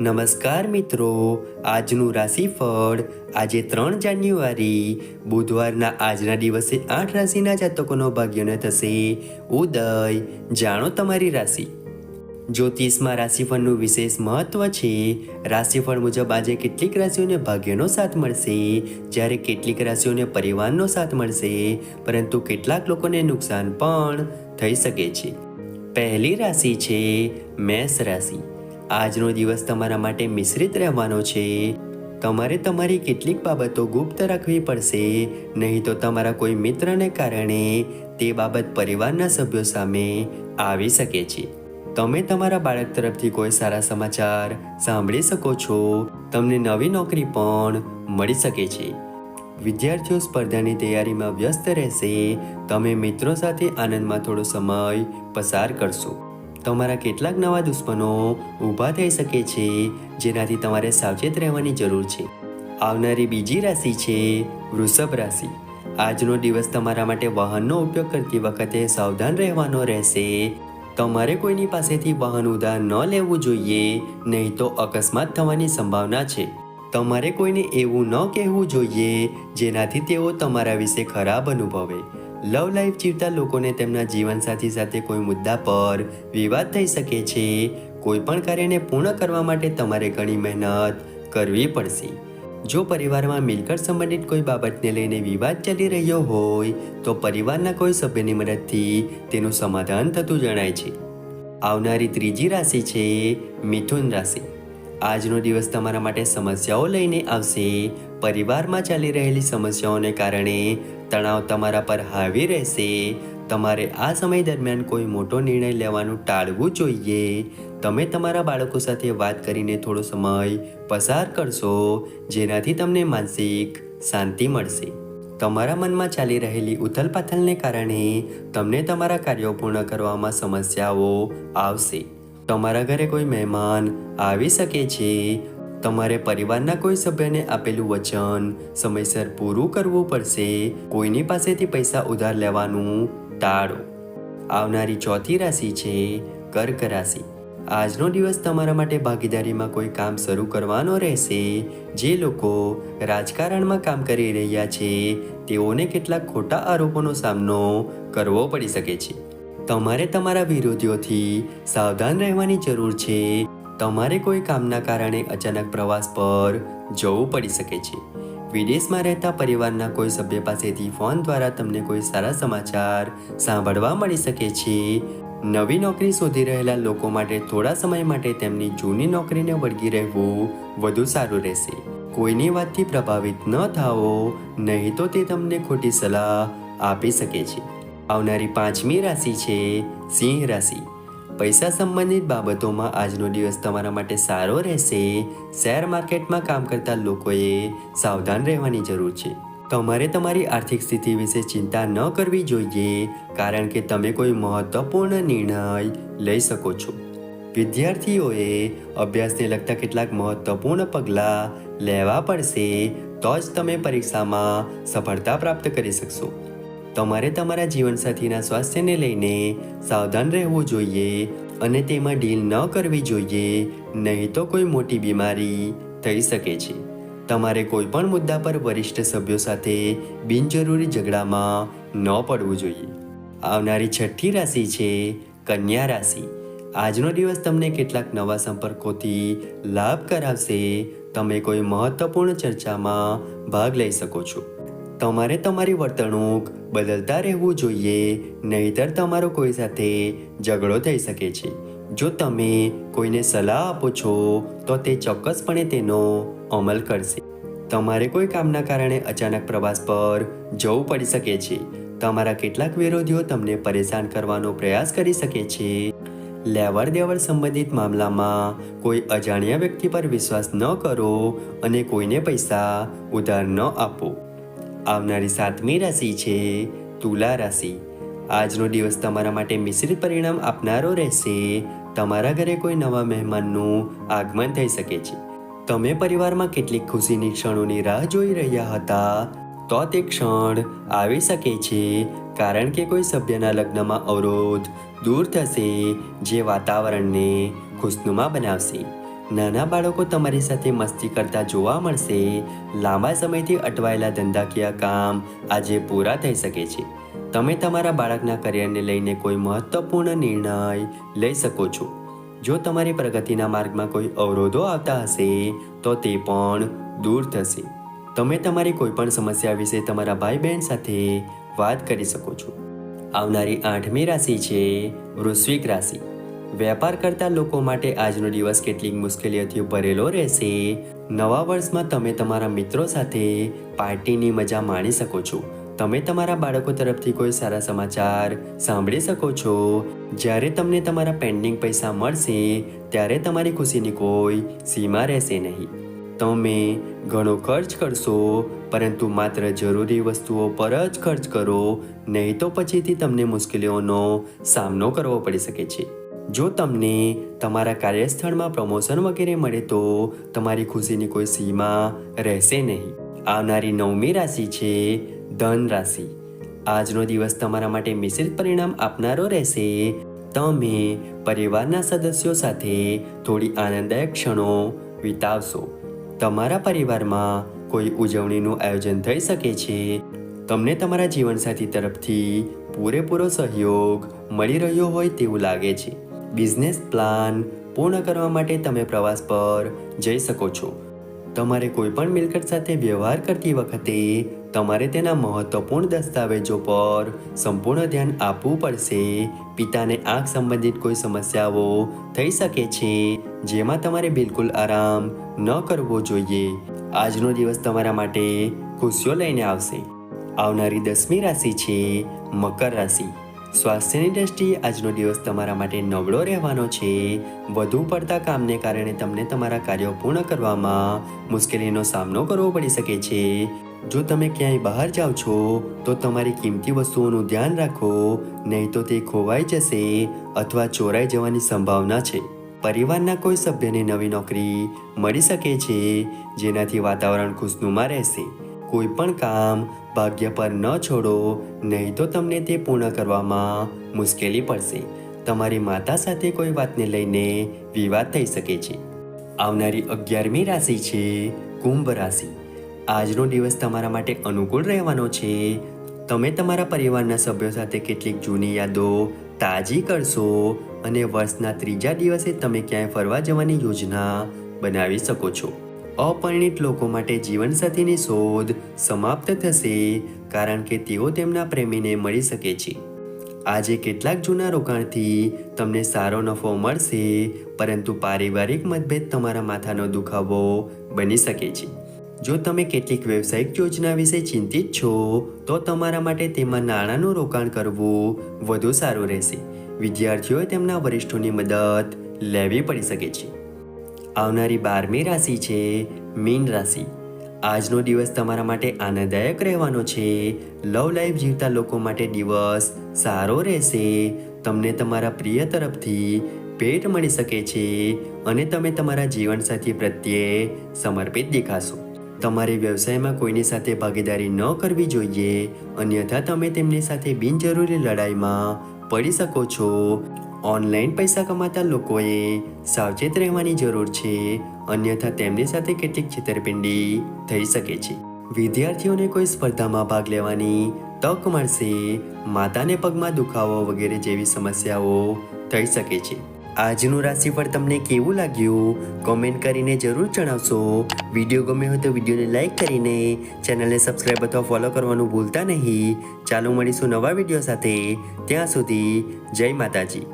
નમસ્કાર મિત્રો. આજનું રાશિફળ આજે ત્રણ જાન્યુઆરી. બુધવારના આજના દિવસે આઠ રાશિના જાતકોનો ભાગ્યને થશે ઉદય. જાણો તમારી રાશિ. જ્યોતિષમાં રાશિફળનું વિશેષ મહત્વ છે. રાશિફળ મુજબ આજે કેટલીક રાશિઓને ભાગ્યનો સાથ મળશે. જ્યારે કેટલીક રાશિઓને પરિવારનો સાથ મળશે. પરંતુ કેટલાક લોકોને નુકસાન પણ થઈ શકે છે. પહેલી રાશિ છે મેષ રાશિ. આજનો દિવસ તમારા માટે મિશ્રિત રહેવાનો છે. તમારે તમારી કેટલીક બાબતો ગુપ્ત રાખવી પડશે. નહીં તો તમારા કોઈ મિત્રને કારણે તે બાબત પરિવારના સભ્યો સામે આવી શકે છે. તમે તમારા બાળક તરફથી કોઈ સારા સમાચાર સાંભળી શકો છો. તમને નવી નોકરી પણ મળી શકે છે. વિદ્યાર્થીઓ સ્પર્ધાની તૈયારીમાં વ્યસ્ત રહેશે. તમે મિત્રો સાથે આનંદમાં થોડો સમય પસાર કરશો. તમારા કેટલાક નવા દુશ્મનો ઊભા થઈ શકે છે, જેનાથી તમારે સાવચેત રહેવાની જરૂર છે. આવનારી બીજી રાશિ છે વૃષભ રાશિ. આજનો દિવસ તમારા માટે વાહનનો ઉપયોગ કરતી વખતે સાવધાન રહેવાનો રહેશે. તમારે કોઈની પાસેથી વાહન ઉધાર ન લેવું જોઈએ, નહીં તો અકસ્માત થવાની સંભાવના છે. તમારે કોઈને એવું ન કહેવું જોઈએ, જેનાથી તેઓ તમારા વિશે ખરાબ અનુભવે. લવ લાઈફ જીવતા લોકોને તેમના જીવનસાથી સાથે કોઈ મુદ્દા પર વિવાદ થઈ શકે છે. કોઈ પણ કાર્યને પૂર્ણ કરવા માટે તમારે ઘણી મહેનત કરવી પડશે. જો પરિવારમાં મિલકત સંબંધિત કોઈ બાબતને લઈને વિવાદ ચાલી રહ્યો હોય, તો પરિવારના કોઈ સભ્યની મદદથી તેનું સમાધાન થતું જણાય છે. આવનારી ત્રીજી રાશિ છે મિથુન રાશિ. આજનો દિવસ તમારા માટે સમસ્યાઓ લઈને આવશે. પરિવારમાં ચાલી રહેલી સમસ્યાઓને કારણે તણાવ તમારા પર હાવી રહેશે. તમારે આ સમય દરમિયાન કોઈ મોટો નિર્ણય લેવાનું ટાળવું જોઈએ. તમે તમારા બાળકો સાથે વાત કરીને થોડો સમય પસાર કરશો, જેનાથી તમને માનસિક શાંતિ મળશે. તમારા મનમાં ચાલી રહેલી ઉથલપાથલને કારણે તમને તમારા કાર્યો પૂર્ણ કરવામાં સમસ્યાઓ આવશે. તમારા ઘરે કોઈ મહેમાન આવી શકે છે તમારે પરિવારના કોઈ સભ્યને આપેલું વચન સમયસર પૂરું કરવું પડશે. કોઈની પાસેથી પૈસા ઉધાર લેવાનું ટાળો. આવનારી ચોથી રાશિ છે કર્ક રાશિ. આજનો દિવસ તમારા માટે ભાગીદારીમાં કોઈ કામ શરૂ કરવાનો રહેશે. જે લોકો રાજકારણમાં કામ કરી રહ્યા છે, તેઓને કેટલાક ખોટા આરોપોનો સામનો કરવો પડી શકે છે. તમારે તમારા વિરોધીઓથી સાવધાન રહેવાની જરૂર છે. તમારે કોઈ કામના કારણે અચાનક પ્રવાસ પર જવું પડી શકે છે? વિદેશમાં રહેતા પરિવારના કોઈ સભ્ય પાસેથી ફોન દ્વારા તમને કોઈ સારા સમાચાર સાંભળવા મળી શકે છે? નવી નોકરી શોધી રહેલા લોકો માટે થોડા સમય માટે તેમની જૂની નોકરીને વળગી રહેવું વધુ સારું રહેશે. કોઈની વાતથી પ્રભાવિત ન થાઓ, નહીં તો તે તમને ખોટી સલાહ આપી શકે છે. આવનારી પાંચમી રાશિ છે સિંહ રાશિ. પૈસા સંબંધિત બાબતોમાં આજનો દિવસ તમારા માટે સારો રહેશે. શેર માર્કેટમાં કામ કરતા લોકોએ સાવધાન રહેવાની જરૂર છે. તમારે તમારી આર્થિક સ્થિતિ વિશે ચિંતા ન કરવી જોઈએ, કારણ કે તમે કોઈ મહત્વપૂર્ણ નિર્ણય લઈ શકો છો. વિદ્યાર્થીઓએ અભ્યાસને લગતા કેટલાક મહત્વપૂર્ણ પગલાં લેવા પડશે, તો જ તમે પરીક્ષામાં સફળતા પ્રાપ્ત કરી શકશો. તમારે તમારા જીવનસાથીના સ્વાસ્થ્યને લઈને સાવધાન રહેવું જોઈએ અને તેમાં ડીલ ન કરવી જોઈએ, નહીં તો કોઈ મોટી બીમારી થઈ શકે છે. તમારે કોઈ પણ મુદ્દા પર વરિષ્ઠ સભ્યો સાથે બિનજરૂરી ઝઘડામાં ન પડવું જોઈએ. આવનારી છઠ્ઠી રાશિ છે કન્યા રાશિ. આજનો દિવસ તમને કેટલાક નવા સંપર્કોથી લાભ કરાવશે. તમે કોઈ મહત્વપૂર્ણ ચર્ચામાં ભાગ લઈ શકો છો. તમારે તમારી વર્તણૂક બદલતા રહેવું જોઈએ, નહીતર તમારો કોઈ સાથે ઝઘડો થઈ શકે છે. જો તમે કોઈને સલાહ આપો છો, તો તે ચોક્કસપણે તેનો અમલ કરશે. તમારે કોઈ કામના કારણે અચાનક પ્રવાસ પર જવું પડી શકે છે. તમારા કેટલાક વિરોધીઓ તમને પરેશાન કરવાનો પ્રયાસ કરી શકે છે. લેવડ દેવડ સંબંધિત મામલામાં કોઈ અજાણ્યા વ્યક્તિ પર વિશ્વાસ ન કરો અને કોઈને પૈસા ઉધાર ન આપો. આવનારી સાતમી રાશિ છે, તુલા રાશિ. આજનો દિવસ તમારા માટે મિશ્રિત પરિણામ આપનારો રહેશે. તમારા ઘરે કોઈ નવા મહેમાનનું આગમન થઈ શકે છે. તમે પરિવારમાં કેટલીક ખુશીની ક્ષણોની રાહ જોઈ રહ્યા હતા, તો તે ક્ષણ આવી શકે છે, કારણ કે કોઈ સભ્યના લગ્નમાં અવરોધ દૂર થશે, જે વાતાવરણને ખુશનુમા બનાવશે. નાના બાળકો તમારી સાથે મસ્તી કરતા જોવા મળશે. લાંબા સમયથી અટવાયેલા ધંધાકીય કામ આજે પૂરા થઈ શકે છે. તમે તમારા બાળકના કરિયરને લઈને કોઈ મહત્વપૂર્ણ નિર્ણય લઈ શકો છો. જો તમારી પ્રગતિના માર્ગમાં કોઈ અવરોધો આવતા હશે, તો તે પણ દૂર થશે. તમે તમારી કોઈપણ સમસ્યા વિશે તમારા ભાઈ બહેન સાથે વાત કરી શકો છો. આવનારી આઠમી રાશિ છે વૃશ્વિક રાશિ. વેપાર કરતા લોકો માટે આજનો દિવસ કેટલીક મુશ્કેલીઓથી ભરેલો રહેશે. નવા વર્ષમાં તમે તમારા મિત્રો સાથે પાર્ટીની મજા માણી શકો છો. તમે તમારા બાળકો તરફથી કોઈ સારા સમાચાર સાંભળી શકો છો. જ્યારે તમને તમારા પેન્ડિંગ પૈસા મળશે, ત્યારે તમારી ખુશીની કોઈ સીમા રહેશે નહીં. તમે ઘણો ખર્ચ કરશો, પરંતુ માત્ર જરૂરી વસ્તુઓ પર જ ખર્ચ કરો, નહીં તો પછીથી તમને મુશ્કેલીઓનો સામનો કરવો પડી શકે છે. જો તમને તમારા કાર્યસ્થળમાં પ્રમોશન વગેરે મળે તો તમારી ખુશીની કોઈ સીમા રહેશે નહીં. આવનારી નવમી રાશિ છે ધન રાશિ. આજનો દિવસ તમારા માટે મિશ્રિત પરિણામ આપનારો રહેશે. તમે પરિવારના સદસ્યો સાથે થોડી આનંદદાયક ક્ષણો વિતાવશો. તમારા પરિવારમાં કોઈ ઉજવણીનું આયોજન થઈ શકે છે. તમને તમારા જીવનસાથી તરફથી પૂરેપૂરો સહયોગ મળી રહ્યો હોય તેવું લાગે છે. બિઝનેસ પ્લાન પૂર્ણ કરવા માટે તમે પ્રવાસ પર જઈ શકો છો. તમારે કોઈ પણ મિલકત સાથે વ્યવહાર કરતી વખતે તમારે તેના મહત્વપૂર્ણ દસ્તાવેજો પર સંપૂર્ણ ધ્યાન આપવું પડશે. પિતાને આંખ સંબંધિત કોઈ સમસ્યાઓ થઈ શકે છે, જેમાં તમારે બિલકુલ આરામ ન કરવો જોઈએ. આજનો દિવસ તમારા માટે ખુશીઓ લઈને આવશે. આવનારી દસમી રાશિ છે મકર રાશિ. સ્વાસ્થ્યની દ્રષ્ટિએ આજનો દિવસ તમારા માટે નબળો રહેવાનો છે. વધુ પડતા કામને કારણે તમને તમારા કાર્યો પૂર્ણ કરવામાં મુશ્કેલીનો સામનો કરવો પડી શકે છે. જો તમે ક્યાંય બહાર જાઓ છો, તો તમારી કિંમતી વસ્તુઓનું ધ્યાન રાખો, નહીં તો તે ખોવાઈ જશે અથવા ચોરાઈ જવાની સંભાવના છે. પરિવારના કોઈ સભ્યને નવી નોકરી મળી શકે છે, જેનાથી વાતાવરણ ખુશનુમા રહેશે. કોઈ પણ કામ ભાગ્ય પર ન છોડો, નહીં તો તમને તે પૂર્ણ કરવામાં મુશ્કેલી પડશે. તમારી માતા સાથે કોઈ વાતને લઈને વિવાદ થઈ શકે છે. આવનારી અગિયારમી રાશિ છે કુંભ રાશિ. આજનો દિવસ તમારા માટે અનુકૂળ રહેવાનો છે. તમે તમારા પરિવારના સભ્યો સાથે કેટલીક જૂની યાદો તાજી કરશો અને વર્ષના ત્રીજા દિવસે તમે ક્યાંય ફરવા જવાની યોજના બનાવી શકો છો. અપરિણિત લોકો માટે જીવનસાથીની શોધ સમાપ્ત થશે કારણ કે તેઓ તેમના પ્રેમીને મળી શકે છે. આજે કેટલાક જૂના રોકાણથી તમને સારો નફો મળશે, પરંતુ પારિવારિક મતભેદ તમારા માથાનો દુખાવો બની શકે છે. જો તમે કેટલીક વ્યવસાયિક યોજના વિશે ચિંતિત છો, તો તમારા માટે તેમાં નાણાંનું રોકાણ કરવું વધુ સારું રહેશે. વિદ્યાર્થીઓએ તેમના વરિષ્ઠોની મદદ લેવી પડી શકે છે. આવનારી બારમી રાશિ છે, મીન રાશિ. આજનો દિવસ તમારા માટે આનંદદાયક રહેવાનો છે. લવ લાઈફ જીવતા લોકો માટે દિવસ સારો રહેશે. તમને તમારા પ્રિય તરફથી ભેટ મળી શકે છે અને તમે તમારા જીવનસાથી પ્રત્યે સમર્પિત દેખાશો. તમારે વ્યવસાયમાં કોઈની સાથે ભાગીદારી ન કરવી જોઈએ, અન્યથા તમે તેમની સાથે બિનજરૂરી લડાઈમાં પડી શકો છો. ઓનલાઈન પૈસા કમાતા લોકોએ સાવચેત રહેવાની જરૂર છે. અન્યથા તેમની સાથે કેટલીક છેતરપિંડી થઈ શકે છે. વિદ્યાર્થીઓને કોઈ સ્પર્ધામાં ભાગ લેવાની તક મળશે. માતાને પગમાં દુખાવો વગેરે જેવી સમસ્યાઓ થઈ શકે છે. આજનું રાશિફળ તમને કેવું લાગ્યું? કોમેન્ટ કરીને જરૂર જણાવશો. વીડિયો ગમે હોય તો વિડીયોને લાઇક કરીને ચેનલને સબસ્ક્રાઈબ અથવા ફોલો કરવાનું ભૂલતા નહીં. ચાલુ મળીશું નવા વીડિયો સાથે. ત્યાં સુધી જય માતાજી.